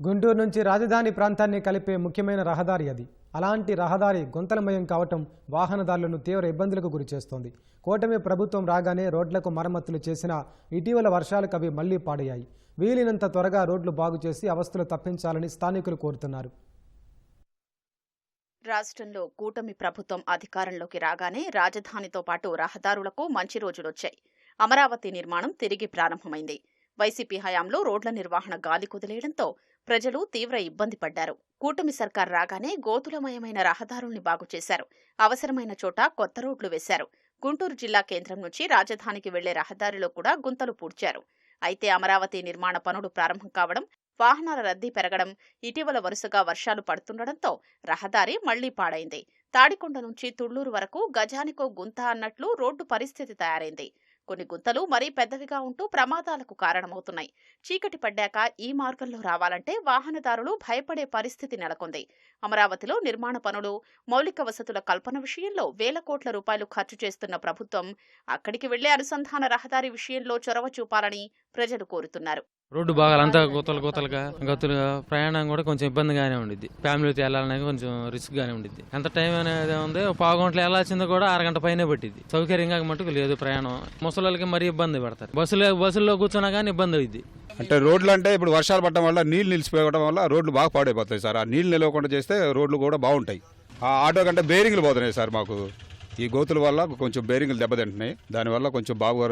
గుంటూరు నుంచి రాజధాని ప్రాంతాన్ని కలిపే ముఖ్యమైన రహదారి అది. అలాంటి రహదారి గుంతలమయం కావటం వాహనదారులను తీవ్ర ఇబ్బందులకు గురిచేస్తోంది కూటమి ప్రభుత్వం రాగానే రోడ్లకు మరమ్మతులు చేసిన ఇటీవల వర్షాలకు అవి మళ్ళీ పాడయ్యాయి. వీలైనంత త్వరగా రోడ్లు బాగు చేసి అవస్థలు తప్పించాలని స్థానికులు కోరుతున్నారు. రాష్ట్రంలో కూటమి ప్రభుత్వం అధికారంలోకి రాగానే రాజధానితో పాటు రహదారులకు మంచి రోజులొచ్చాయి అమరావతి నిర్మాణం తిరిగి ప్రారంభమైంది. వైసీపీ హయాంలో రోడ్ల నిర్వహణ గాలి కుదిలేయడంతో ప్రజలు తీవ్ర ఇబ్బంది పడ్డారు. కూటమి సర్కార్ రాగానే గోతులమయమైన రహదారుల్ని బాగు చేశారు. అవసరమైన చోట కొత్త రోడ్లు వేశారు. గుంటూరు జిల్లా కేంద్రం నుంచి రాజధానికి వెళ్ళే రహదారిలో కూడా గుంతలు పూడ్చారు. అయితే అమరావతి నిర్మాణ పనులు ప్రారంభం కావడం వాహనాల రద్దీ పెరగడం ఇటీవల వరుసగా వర్షాలు పడుతుండటంతో రహదారి మళ్ళీ పాడైంది. తాడికొండ నుంచి తుళ్ళూరు వరకు గజానికో గుంత అన్నట్లు రోడ్డు పరిస్థితి తయారైంది. కొన్ని గుంతలు మరీ పెద్దవిగా ఉంటూ ప్రమాదాలకు కారణమవుతున్నాయి. చీకటి పడ్డాక ఈ మార్గంలో రావాలంటే వాహనదారులు భయపడే పరిస్థితి నెలకొంది. అమరావతిలో నిర్మాణ పనులు మౌలిక వసతుల కల్పన విషయంలో వేల కోట్ల రూపాయలు ఖర్చు చేస్తున్న ప్రభుత్వం అక్కడికి వెళ్ళే అనుసంధాన రహదారి విషయంలో చొరవ చూపాలని ప్రజలు కోరుతున్నారు. రోడ్డు బాగా అంతా గుతలు గుతలుగా గతులుగా ప్రయాణం కూడా కొంచెం ఇబ్బందిగానే ఉండిద్ది. ఫ్యామిలీతో వెళ్ళాలనే కొంచెం రిస్క్ గానే ఉండిద్ది. ఎంత టైం అనేది ఉంది పావు గంటలు వెళ్ళాల్సింది కూడా అరగంట పైనే పట్టింది సౌకర్యంగా మటుకు లేదు ప్రయాణం. ముసలికి మరీ ఇబ్బంది పడతారు. బస్సులో బస్సుల్లో కూర్చున్నా కానీ ఇబ్బంది అయింది అంటే రోడ్లు అంటే ఇప్పుడు వర్షాలు పడడం వల్ల నీళ్ళు నిలిచిపోవడం వల్ల రోడ్లు బాగా పాడైపోతాయి సార్. ఆ నీళ్ళు నిలవకుండా చేస్తే రోడ్లు కూడా బాగుంటాయి. ఆ ఆటో కంటే బేరింగ్లు పోతున్నాయి సార్ మాకు. ఈ గోతుల వల్ల కొంచెం బేరింగ్లు దెబ్బతింటున్నాయి. దానివల్ల కొంచెం బాగా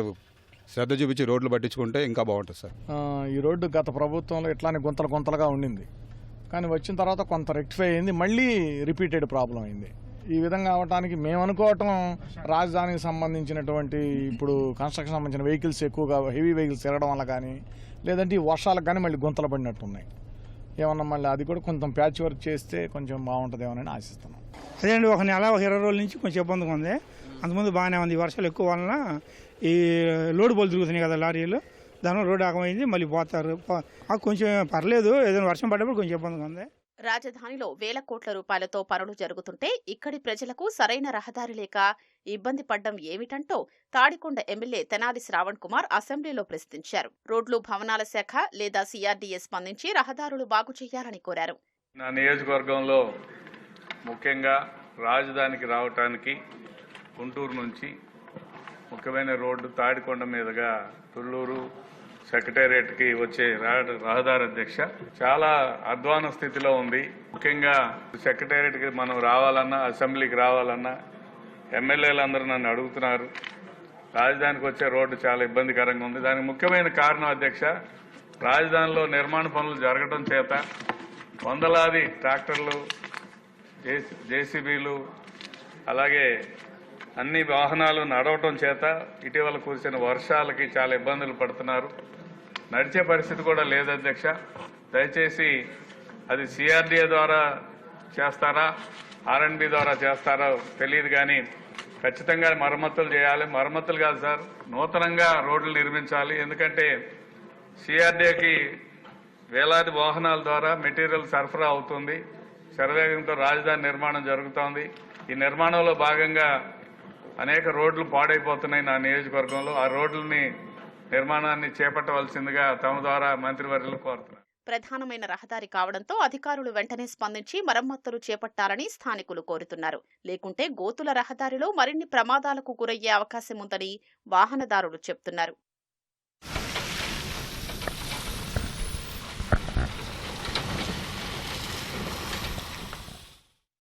శ్రద్ధ చూపించి రోడ్లు పట్టించుకుంటే ఇంకా బాగుంటుంది సార్. ఆ, ఈ రోడ్డు గత ప్రభుత్వంలో ఇట్లానే గుంతలు గుంతలుగా ఉండింది. కానీ వచ్చిన తర్వాత కొంత రెక్టిఫై అయింది మళ్ళీ రిపీటెడ్ ప్రాబ్లం అయింది. ఈ విధంగా అవటానికి మేము అనుకోవటం రాజధానికి సంబంధించినటువంటి ఇప్పుడు కన్స్ట్రక్షన్ సంబంధించిన వెహికల్స్ ఎక్కువగా హెవీ వెహికల్స్ తిరగడం వల్ల కానీ లేదంటే ఈ వర్షాలకు కానీ మళ్ళీ గుంతలు పడినట్టున్నాయి. ఏమన్నా మళ్ళీ అది కూడా కొంచెం ప్యాచ్ వర్క్ చేస్తే కొంచెం బాగుంటుందేమోనని ఆశిస్తున్నాం. అదేండి ఒక నెల ఒక ఇరవై రోజుల నుంచి కొంచెం ఇబ్బందిగా ఉంది. అంతకుముందు బాగానే ఉంది ఈ వర్షాలు ఎక్కువ వలన ఈ లోడ్ బోలు తిరుగుతున్నాయి కదా లారీలు. దానివల్ల రోడ్డు ఆగమైంది మళ్ళీ పోతారు. కొంచెం పర్లేదు ఏదైనా వర్షం పడ్డప్పుడు కొంచెం ఇబ్బందిగా ఉంది. రాజధానిలో వేల కోట్ల రూపాయలతో పనులు జరుగుతుంటే ఇక్కడి ప్రజలకు సరైన రహదారి లేక ఇబ్బంది పడ్డం ఏమిటంటో తాడికొండ ఎమ్మెల్యే తెనాలి శ్రావణ్ కుమార్ అసెంబ్లీలో ప్రశ్నించారు. రోడ్లు భవనాల శాఖ లేదా సిఆర్డీఏ స్పందించి రహదారులు బాగు చేయాలని కోరారు. నా నియోజకవర్గంలో ముఖ్యంగా రాజధానికి రావటానికి గుంటూరు నుంచి ముఖ్యమైన రోడ్డు తాడికొండ మీదుగా తుళ్ళూరు సెక్రటేరియట్కి వచ్చే రహదారి అధ్యక్ష. చాలా అధ్వాన స్థితిలో ఉంది. ముఖ్యంగా సెక్రటేరియట్కి మనం రావాలన్నా అసెంబ్లీకి రావాలన్నా ఎమ్మెల్యేలందరూ నన్ను అడుగుతున్నారు. రాజధానికి వచ్చే రోడ్డు చాలా ఇబ్బందికరంగా ఉంది. దానికి ముఖ్యమైన కారణం అధ్యక్ష రాజధానిలో నిర్మాణ పనులు జరగడం చేత వందలాది ట్రాక్టర్లు జేసీబీలు అలాగే అన్ని వాహనాలు నడవటం చేత ఇటీవల కురిసిన వర్షాలకి చాలా ఇబ్బందులు పడుతున్నారు. నడిచే పరిస్థితి కూడా లేదు అధ్యక్ష. దయచేసి అది సిఆర్డీఏ ద్వారా చేస్తారా ఆర్ఎండ్బి ద్వారా చేస్తారో తెలియదు కానీ ఖచ్చితంగా మరమ్మతులు చేయాలి. మరమ్మతులు కాదు సార్ నూతనంగా రోడ్లు నిర్మించాలి. ఎందుకంటే సిఆర్డీఏకి వేలాది వాహనాల ద్వారా మెటీరియల్ సరఫరా అవుతుంది. శరవేగంతో రాజధాని నిర్మాణం జరుగుతోంది. ఈ నిర్మాణంలో భాగంగా అనేక రోడ్లు పాడైపోతున్నాయి నా నియోజకవర్గంలో. ఆ రోడ్లని నిర్మాణాన్ని చేపట్టవలసిందిగా తమ ద్వారా మంత్రివర్యులు కోరుతున్నారు. ప్రధానమైన రహదారి కావడంతో అధికారులు వెంటనే స్పందించి మరమ్మతులు చేపట్టాలని స్థానికులు కోరుతున్నారు. లేకుంటే గోతుల రహదారిలో మరిన్ని ప్రమాదాలకు గురయ్యే అవకాశం ఉందని వాహనదారులు చెప్తున్నారు.